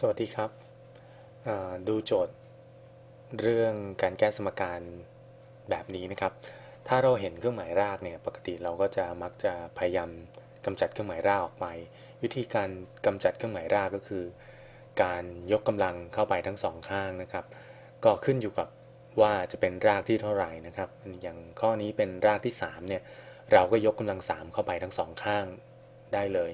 สวัสดีครับ ดูโจทย์เรื่องการแก้สมการแบบนี้นะครับ ถ้าเราเห็นเครื่องหมายรากเนี่ยปกติเราก็จะมักจะพยายามกำจัดเครื่องหมายรากออกไป วิธีการกำจัดเครื่องหมายรากก็คือ การยกกำลังเข้าไปทั้งสองข้างนะครับ ก็ขึ้นอยู่กับว่าจะเป็นรากที่เท่าไหร่นะครับ อย่างข้อนี้เป็นรากที่3เนี่ยเราก็ยกกำลัง3เข้าไปทั้งสองข้างได้เลย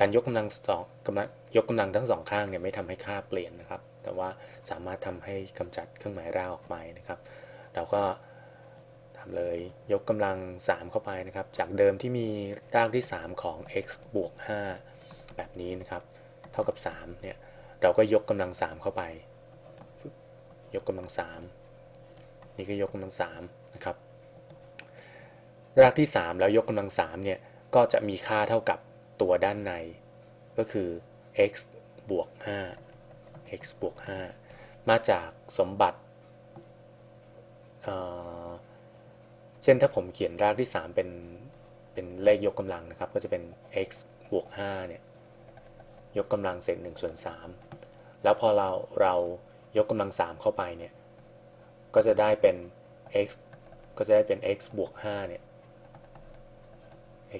การยกกำลังสองกำลังยกกำลังทั้งสองข้างเนี่ยไม่ทำให้ค่าเปลี่ยนนะครับ แต่ว่าสามารถทำให้กำจัดเครื่องหมายรากออกไปนะครับ เราก็ทำเลยยกกำลัง 3 เข้าไปนะครับ จากเดิมที่มีรากที่ 3 ของ x บวก 5 แบบนี้นะครับ เท่ากับ3เนี่ยเราก็ยกกำลัง 3 เข้าไป ยกกำลัง 3 นี่ก็ยกกำลัง3นะครับรากที่ 3 แล้วยกกำลัง3เนี่ยก็จะมีค่าเท่ากับ ตัวด้านใน ก็คือ x บวก 5 x บวก 5 มาจากสมบัติ เช่นถ้าผมเขียนรากที่ 3 เป็นเป็นเลขยกกำลังนะครับ ก็จะเป็น x บวก 5 เนี่ย ยกกำลังเศษ1ส่วน3 แล้วพอเราเรายกกำลัง 3 เข้าไปเนี่ย ก็จะได้เป็น x ก็จะได้เป็น x บวก 5 เนี่ย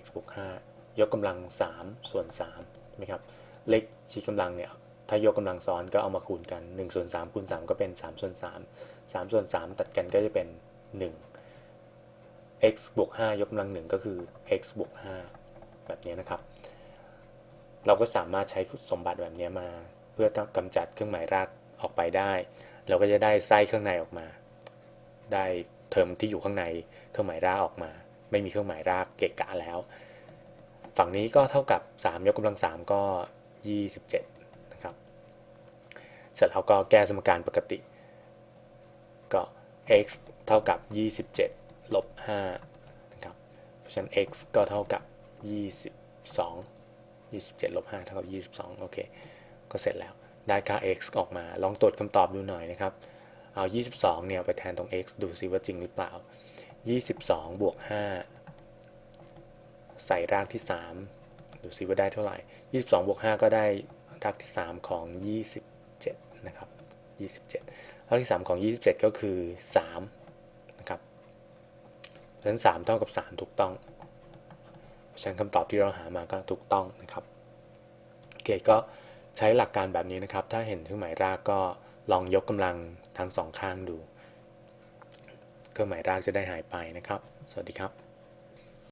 x บวก 5 ยกกำลัง 3 ส่วน3ใช่ไหมครับเลขชี้กำลังเนี่ยถ้ายกกำลังซ้อนก็เอามาคูณกัน1ส่วน3คูณ3 ก็เป็น3ส่วน3 3ส่วน3 ตัดกันก็จะเป็น 1 x บวก5ยกกำลัง 1 ก็คือ x บวก5แบบนี้นะครับ เราก็สามารถใช้สมบัติแบบนี้มา เพื่อกำจัดเครื่องหมายรากออกไปได้ เราก็จะได้ไส้ข้างในออกมา ได้เทอมที่อยู่ข้างในเครื่องหมายรากออกมา ไม่มีเครื่องหมายรากเกะกะแล้ว ฝั่งนี้ก็เท่ากับ 3 ยกกำลัง 3 ก็ 27 นะครับ เสร็จแล้วก็แก้สมการปกติ ก็ x เท่ากับ 27 ลบ 5 นะครับ เพราะฉะนั้น x ก็เท่ากับ 22 27 ลบ 5 เท่ากับ 22 โอเค ก็เสร็จแล้ว ได้ค่า x ออกมา ลองตรวจคำตอบดูหน่อยนะครับ เอา 22 เนี่ยไปแทนตรง x ดูซิว่าจริงหรือเปล่า 22 บวก 5 ใส่รากที่ 3 ดูซิว่าได้เท่าไหร่ 22บวก5ก็ได้รากที่ 3 ของ 27 นะครับ 27 รากที่ 3 ของ 27 ก็คือ 3 นะครับ เพราะฉะนั้น 3 เท่ากับ 3 ถูกต้อง เพราะฉะนั้นคำตอบที่เราหามาก็ถูกต้องนะครับ โอเค ก็ใช้หลักการแบบนี้นะครับ ถ้าเห็นเครื่องหมายรากก็ลองยกกำลังทั้งสองข้างดู เครื่องหมายรากจะได้หายไปนะครับ สวัสดีครับ